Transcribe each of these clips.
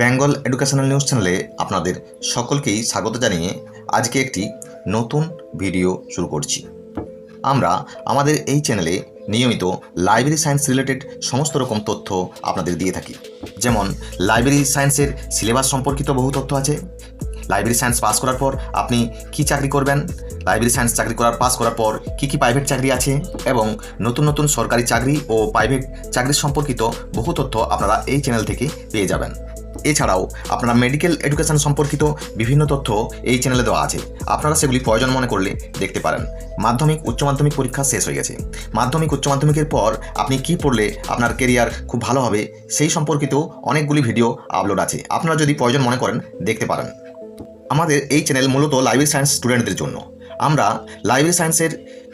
Bengal educational news চ্যানেলে আপনাদের সকলকেই স্বাগত জানিয়ে আজকে একটি নতুন ভিডিও শুরু করছি। আমরা আমাদের এই চ্যানেলে নিয়মিত লাইব্রেরি সায়েন্স রিলেটেড সমস্ত রকম তথ্য আপনাদের দিয়ে থাকি। যেমন, লাইব্রেরি সায়েন্সের সিলেবাস সম্পর্কিত বহু তথ্য আছে। লাইব্রেরি সায়েন্স পাস করার পর আপনি কি চাকরি করবেন? লাইব্রেরি সায়েন্স চাকরি করার পাস করার পর কি কি প্রাইভেট চাকরি আছে? এবং নতুন নতুন সরকারি চাকরি ও প্রাইভেট চাকরি সম্পর্কিত বহু তথ্য আপনারা এই চ্যানেল থেকে পেয়ে যাবেন। এছাড়াও আপনারা মেডিকেল এডুকেশন সম্পর্কিত বিভিন্ন তথ্য এই চ্যানেলে দেওয়া আছে। আপনারা সেগুলি প্রয়োজন মনে করলে দেখতে পারেন। মাধ্যমিক, উচ্চ মাধ্যমিক পরীক্ষা শেষ হয়ে গেছে। মাধ্যমিক, উচ্চ মাধ্যমিকের পর আপনি কি পড়লে আপনার কেরিয়ার খুব ভালো হবে সেই সম্পর্কিত অনেকগুলি ভিডিও আপলোড আছে। আপনারা যদি প্রয়োজন মনে করেন দেখতে পারেন। আমাদের এই চ্যানেল মূলত লাইব্রেরি সায়েন্স স্টুডেন্টদের জন্য। আমরা লাইব্রেরি সায়েন্সের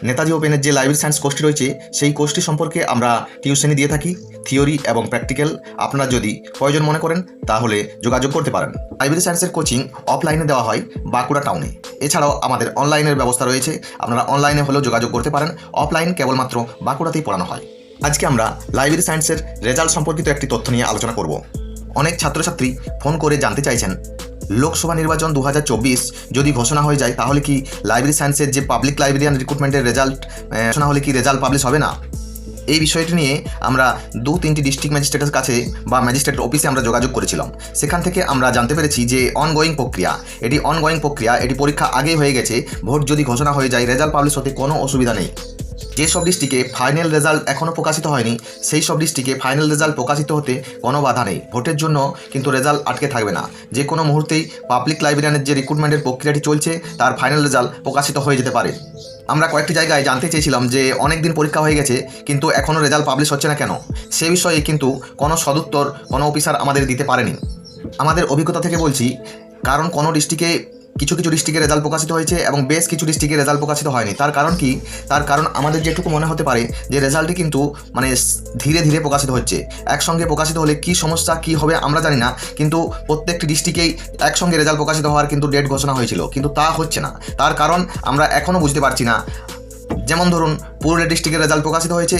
নেতাজি ওপেনের যে লাইব্রেরি সায়েন্স কোর্সটি রয়েছে, সেই কোর্সটি সম্পর্কে আমরা টিউশনি দিয়ে থাকি থিওরি এবং প্র্যাকটিক্যাল আপনারা যদি প্রয়োজন মনে করেন, তাহলে যোগাযোগ করতে পারেন। লাইব্রেরি সায়েন্সের কোচিং অফলাইনে দেওয়া হয় বাঁকুড়া টাউনে এছাড়াও আমাদের অনলাইনের ব্যবস্থা রয়েছে, আপনারা অনলাইনে হলেও যোগাযোগ করতে পারেন। অফলাইন কেবলমাত্র বাঁকুড়াতেই পড়ানো হয়। আজকে আমরা লাইব্রেরি সায়েন্সের রেজাল্ট সম্পর্কিত একটি তথ্য নিয়ে আলোচনা করব। অনেক ছাত্রছাত্রী ফোন করে জানতে চাইছেন লোকসভা নির্বাচন দু হাজার চব্বিশ যদি ঘোষণা হয়ে যায়, তাহলে কি লাইব্রেরি সায়েন্সের যে পাবলিক লাইব্রেরিয়ান রিক্রুটমেন্টের রেজাল্ট ঘোষণা হলে কি রেজাল্ট পাবলিশ হবে না? এই বিষয়টি নিয়ে আমরা দু তিনটি ডিস্ট্রিক্ট ম্যাজিস্ট্রেটের কাছে বা ম্যাজিস্ট্রেট অফিসে আমরা যোগাযোগ করেছিলাম। সেখান থেকে আমরা জানতে পেরেছি যে অনগোয়িং প্রক্রিয়া, এটি অনগোয়িং প্রক্রিয়া, এটি পরীক্ষা আগেই হয়ে গেছে, ভোট যদি ঘোষণা হয়ে যায় রেজাল্ট পাবলিশ হতে কোনো অসুবিধা নেই। যেসব ডিস্ট্রিক্টে ফাইনাল রেজাল্ট এখনও প্রকাশিত হয়নি, সেই সব ডিস্ট্রিক্টে ফাইনাল রেজাল্ট প্রকাশিত হতে কোনো বাধা নেই। ভোটের জন্য কিন্তু রেজাল্ট আটকে থাকবে না। যে কোনো মুহূর্তেই পাবলিক লাইব্রেরিয়ানের যে রিক্রুটমেন্টের প্রক্রিয়াটি চলছে, তার ফাইনাল রেজাল্ট প্রকাশিত হয়ে যেতে পারে। আমরা কয়েকটি জায়গায় জানতে চেয়েছিলাম যে অনেক দিন পরীক্ষা হয়ে গেছে, কিন্তু এখনও রেজাল্ট পাবলিশ হচ্ছে না কেন? সে বিষয়ে কিন্তু কোনো সদুত্তর কোনো অফিসার আমাদের দিতে পারেনি। আমাদের অভিজ্ঞতা থেকে বলছি, কারণ কোনো ডিস্ট্রিক্টে কিছু কিছু ডিস্ট্রিক্টের রেজাল্ট প্রকাশিত হয়েছে এবং বেশ কিছু ডিস্ট্রিক্টে রেজাল্ট প্রকাশিত হয়নি। তার কারণ কি? তার কারণ আমাদের যেটুকু মনে হতে পারে যে রেজাল্টটি কিন্তু মানে ধীরে ধীরে প্রকাশিত হচ্ছে। একসঙ্গে প্রকাশিত হলে কি সমস্যা, কি হবে আমরা জানি না, কিন্তু প্রত্যেকটি ডিস্ট্রিক্টেই একসঙ্গে রেজাল্ট প্রকাশিত হওয়ার কিন্তু ডেট ঘোষণা হয়েছিল, কিন্তু তা হচ্ছে না। তার কারণ আমরা এখনও বুঝতে পারছি না। যেমন ধরুন, পুরুলিয়া ডিস্ট্রিক্টের রেজাল্ট প্রকাশিত হয়েছে,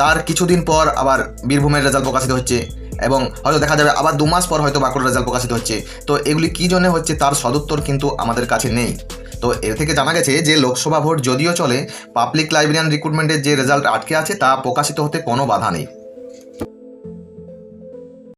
তার কিছুদিন পর আবার বীরভূমের রেজাল্ট প্রকাশিত হচ্ছে। এবং হয়তো দেখা যাবে আবার দু মাস পর হয়তো বাকুর রেজাল্ট প্রকাশিত হচ্ছে। তো এগুলি কী জন্য হচ্ছে তার সদুত্তর কিন্তু আমাদের কাছে নেই। তো এর থেকে জানা গেছে যে লোকসভা ভোট যদিও চলে পাবলিক লাইব্রেরিয়ান রিক্রুটমেন্টের যে রেজাল্ট আটকে আছে তা প্রকাশিত হতে কোনো বাধা নেই।